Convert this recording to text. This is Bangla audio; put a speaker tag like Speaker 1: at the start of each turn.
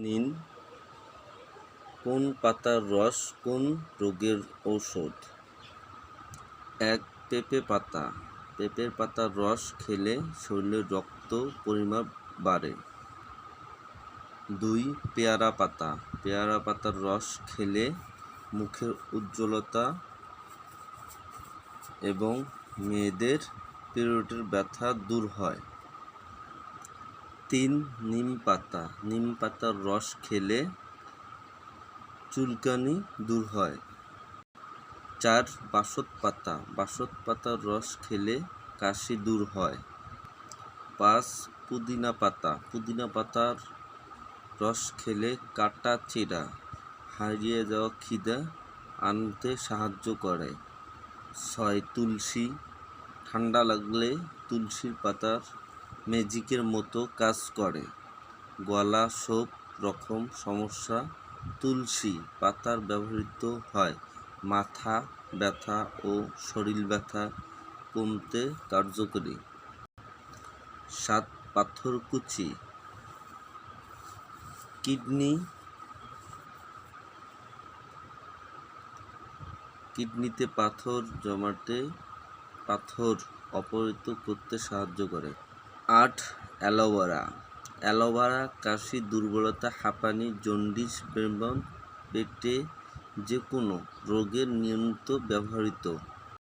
Speaker 1: নিন। কোন পাতার রস কোন রোগের ঔষধ? এক, পেঁপে পাতা। পেঁপের পাতার রস খেলে শরীরে রক্ত পরিমাপ বাড়ে। দুই, পেয়ারা পাতা। পেয়ারা পাতার রস খেলে মুখের উজ্জ্বলতা এবং মেয়েদের পিরিয়ডের ব্যথা দূর হয়। তিন নিম পাতা। নিম পাতার রস খেলে চুলকানি দূর হয়। চার বাসক পাতা। বাসক পাতার রস খেলে কাশি দূর হয়। পাঁচ পুদিনা পাতা। পুদিনা পাতার রস খেলে কাটা চিরা হারিয়ে যাওয়া খিদা আনতে সাহায্য করে। ছয় তুলসী। ঠান্ডা লাগলে তুলসীর পাতার ম্যাজিকের মতো কাজ করে। গলা সব রকম সমস্যা, তুলসী পাতার ব্যবহৃত হয়। মাথা ব্যথা ও শরীর ব্যথা কমতে কার্যকরী। সাত পাথরকুচি কিডনি কিডনিতে পাথর জমাতে পাথর অপহৃত করতে সাহায্য করে। আট অ্যালোভেরা। অ্যালোভেরা কাশি দুর্বলতা হাঁপানি জন্ডিস পেটে যে কোনো রোগের নিয়মিত ব্যবহৃত।